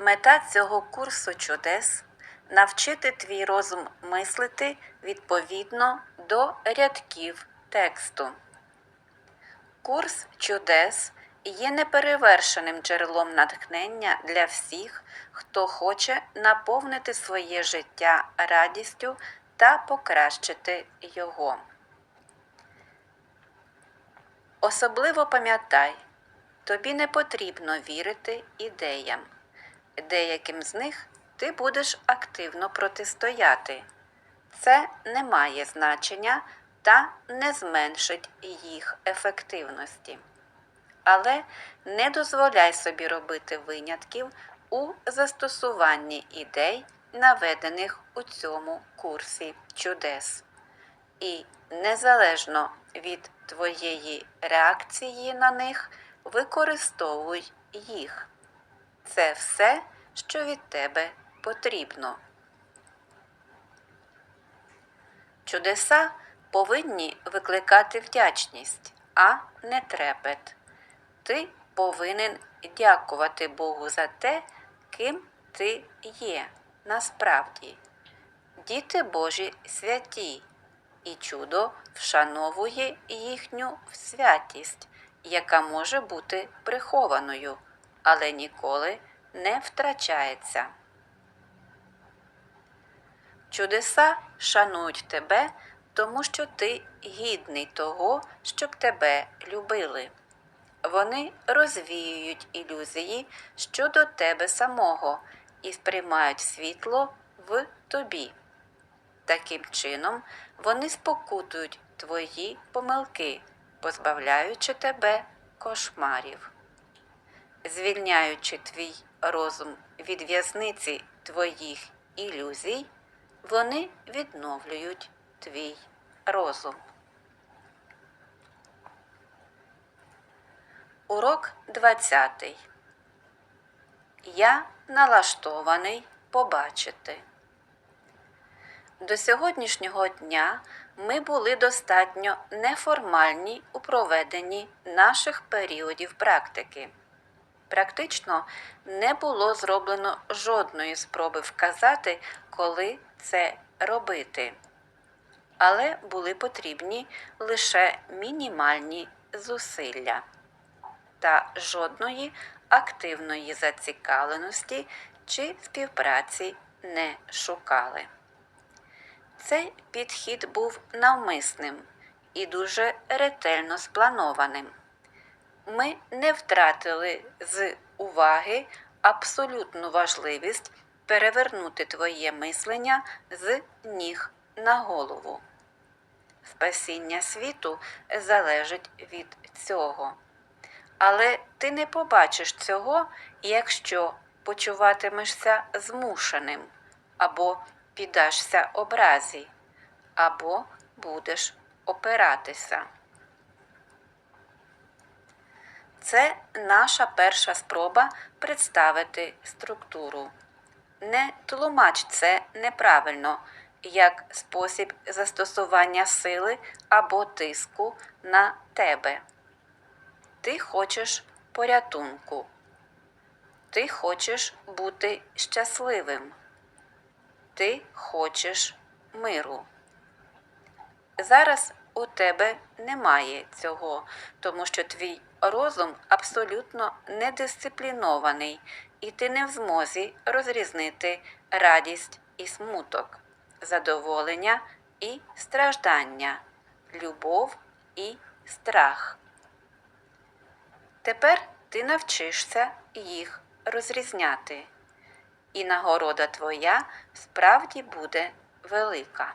Мета цього курсу чудес навчити твій розум мислити відповідно до рядків тексту. Курс чудес є неперевершеним джерелом натхнення для всіх, хто хоче наповнити своє життя радістю та покращити його. Особливо пам'ятай, тобі не потрібно вірити ідеям. Деяким з них ти будеш активно протистояти. Це не має значення та не зменшить їх ефективності. Але не дозволяй собі робити винятків у застосуванні ідей, наведених у цьому курсі чудес. І незалежно від твоєї реакції на них, використовуй їх. Це все, що від тебе потрібно. Чудеса повинні викликати вдячність, а не трепет. Ти повинен дякувати Богу за те, ким ти є насправді. Діти Божі святі, і чудо вшановує їхню святість, яка може бути прихованою, але ніколи не втрачається. Чудеса шанують тебе, тому що ти гідний того, щоб тебе любили. Вони розвіюють ілюзії щодо тебе самого і сприймають світло в тобі. Таким чином, вони спокутують твої помилки, позбавляючи тебе кошмарів. Звільняючи твій розум від в'язниці твоїх ілюзій, вони відновлюють твій розум. Урок 20. Я налаштований побачити. До сьогоднішнього дня ми були достатньо неформальні у проведенні наших періодів практики. Практично не було зроблено жодної спроби вказати, коли це робити. Але були потрібні лише мінімальні зусилля та жодної активної зацікавленості чи співпраці не шукали. Цей підхід був навмисним і дуже ретельно спланованим. Ми не втратили з уваги абсолютну важливість перевернути твоє мислення з ніг на голову. Спасіння світу залежить від цього. Але ти не побачиш цього, якщо почуватимешся змушеним, або піддашся образі, або будеш опиратися. Це наша перша спроба представити структуру. Не тлумач це неправильно, як спосіб застосування сили або тиску на тебе. Ти хочеш порятунку. Ти хочеш бути щасливим. Ти хочеш миру. Зараз у тебе немає цього, тому що твій розум абсолютно недисциплінований, і ти не в змозі розрізнити радість і смуток, задоволення і страждання, любов і страх. Тепер ти навчишся їх розрізняти, і нагорода твоя справді буде велика.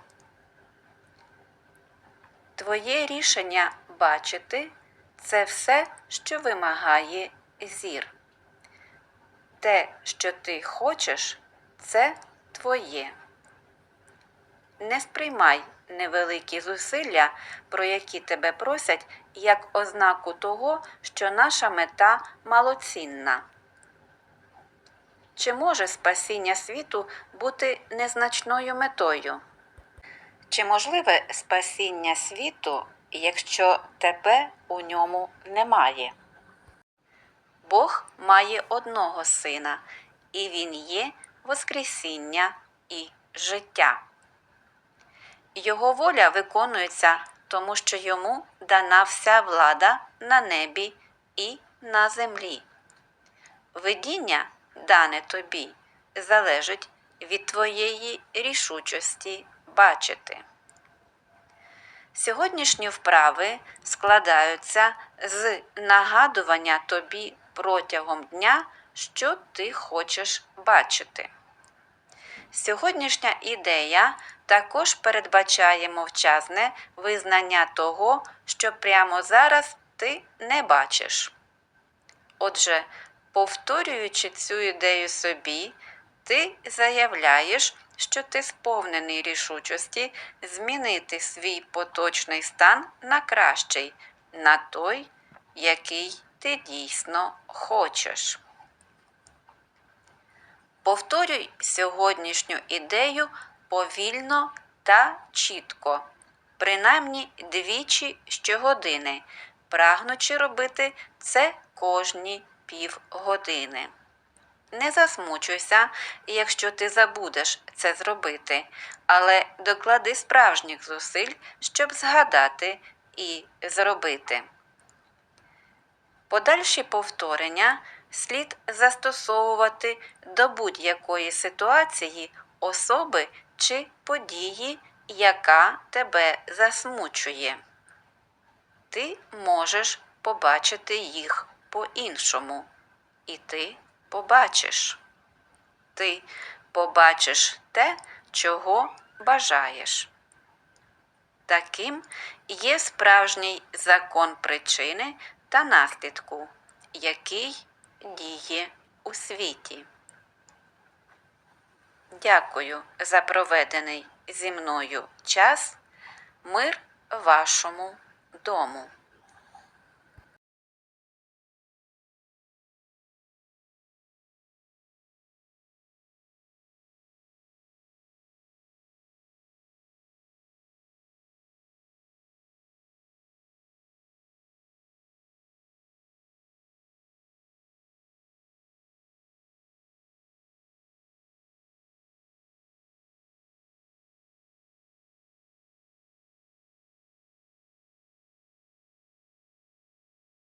Твоє рішення бачити це все, що вимагає зір. Те, що ти хочеш, це твоє. Не сприймай невеликі зусилля, про які тебе просять, як ознаку того, що наша мета малоцінна. Чи може спасіння світу бути незначною метою? Чи можливе спасіння світу, якщо тебе у ньому немає? Бог має одного сина, і Він є Воскресіння і життя. Його воля виконується, тому що йому дана вся влада на небі і на землі. Видіння, дане тобі, залежить від твоєї рішучості бачити. Сьогоднішні вправи складаються з нагадування тобі протягом дня, що ти хочеш бачити. Сьогоднішня ідея також передбачає мовчазне визнання того, що прямо зараз ти не бачиш. Отже, повторюючи цю ідею собі, ти заявляєш, що ти сповнений рішучості змінити свій поточний стан на кращий, на той, який ти дійсно хочеш. Повторюй сьогоднішню ідею повільно та чітко, принаймні двічі щогодини, прагнучи робити це кожні півгодини. Не засмучуйся, якщо ти забудеш це зробити, але доклади справжніх зусиль, щоб згадати і зробити. Подальші повторення слід застосовувати до будь-якої ситуації, особи чи події, яка тебе засмучує. Ти можеш побачити їх по-іншому, і ти побачиш. Ти побачиш те, чого бажаєш. Таким є справжній закон причини та наслідку, який діє у світі. Дякую за проведений зі мною час. Мир вашому дому.